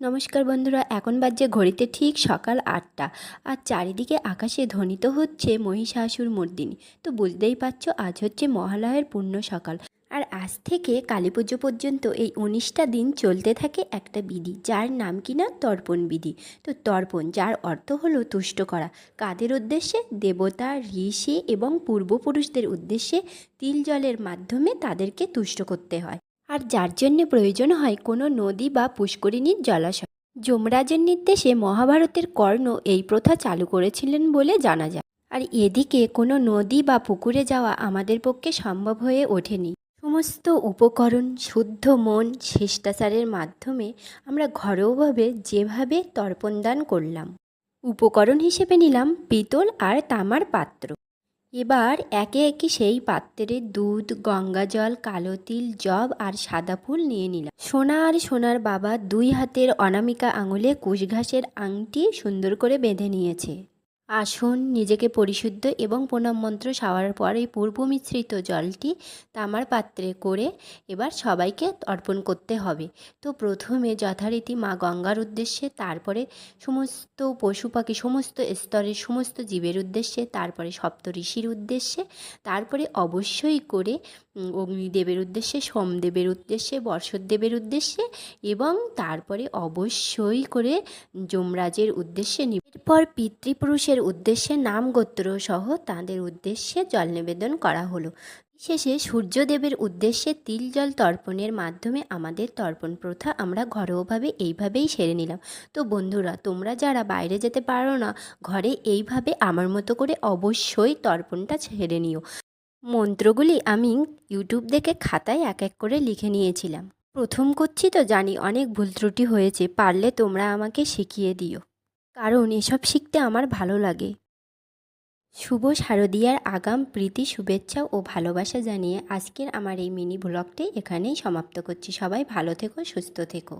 নমস্কার বন্ধুরা, এখন বাজছে ঘড়িতে ঠিক সকাল আটটা আর চারিদিকে আকাশে ধ্বনিত হচ্ছে মহিষাসুর মর্দিনী। তো বুঝতেই পারছ, আজ হচ্ছে মহালয়ের পূর্ণ সকাল। আর আজ থেকে কালী পুজো পর্যন্ত এই উনিশটা দিন চলতে থাকে একটা বিধি, যার নাম কিনা তর্পণ বিধি। তো তর্পণ, যার অর্থ হলো তুষ্ট করা। কাদের উদ্দেশ্যে? দেবতা, ঋষি এবং পূর্বপুরুষদের উদ্দেশ্যে তিল জলের মাধ্যমে তাদেরকে তুষ্ট করতে হয়। আর যার জন্য প্রয়োজন হয় কোনো নদী বা পুষ্করিণীর জলাশয়। যমরাজের নির্দেশে মহাভারতের কর্ণ এই প্রথা চালু করেছিলেন বলে জানা যায়। আর এদিকে কোনো নদী বা পুকুরে যাওয়া আমাদের পক্ষে সম্ভব হয়ে ওঠেনি। সমস্ত উপকরণ, শুদ্ধ মন, শিষ্টাচারের মাধ্যমে আমরা ঘরোয়াভাবে যেভাবে তর্পণদান করলাম। উপকরণ হিসেবে নিলাম পিতল আর তামার পাত্র। এবার একে একে সেই পাত্রে দুধ, গঙ্গা জল, কালো তিল, জব আর সাদা ফুল নিয়ে নিলাম। সোনা আর সোনার বাবা দুই হাতের অনামিকা আঙুলে কুশঘাসের আংটি সুন্দর করে বেঁধে নিয়েছে। আসন, নিজেকে পরিশুদ্ধ এবং প্রণাম মন্ত্র সাওয়ার পর এই পূর্ব মিশ্রিত জলটি তামার পাত্রে করে এবার সবাইকে অর্পণ করতে হবে। তো প্রথমে যথারীতি মা গঙ্গার উদ্দেশ্যে, তারপরে সমস্ত পশু পাখি, সমস্ত স্তরের সমস্ত জীবের উদ্দেশ্যে, তারপরে সপ্ত ঋষির উদ্দেশ্যে, তারপরে অবশ্যই করে অগ্নিদেবের উদ্দেশ্যে, সোমদেবের উদ্দেশ্যে, বর্ষদেবের উদ্দেশ্যে এবং তারপরে অবশ্যই করে যমরাজের উদ্দেশ্যে এরপর পিতৃপুরুষের উদ্দেশ্যে নাম গোত্র সহ তাদের উদ্দেশ্যে জল নিবেদন করা হলো। শেষে সূর্যদেবের উদ্দেশ্যে তিল জল তর্পণের মাধ্যমে আমাদের তর্পণ প্রথা আমরা ঘরোয়াভাবে এইভাবেই সেরে নিলাম। তো বন্ধুরা, তোমরা যারা বাইরে যেতে পারো না, ঘরে এইভাবে আমার মতো করে অবশ্যই তর্পণটা ছেড়ে নিও। মন্ত্রগুলি আমি ইউটিউব দেখে খাতায় এক এক করে লিখে নিয়েছিলাম। প্রথম করছি তো জানি অনেক ভুল ত্রুটি হয়েছে, পারলে তোমরা আমাকে শিখিয়ে দিও। কারণ এসব শিখতে আমার ভালো লাগে। শুভ শারদীয়ার আগাম প্রীতি, শুভেচ্ছা ও ভালোবাসা জানিয়ে আজকের আমার এই মিনি ব্লগটি এখানেই সমাপ্ত করছি। সবাই ভালো থেকো, সুস্থ থেকো।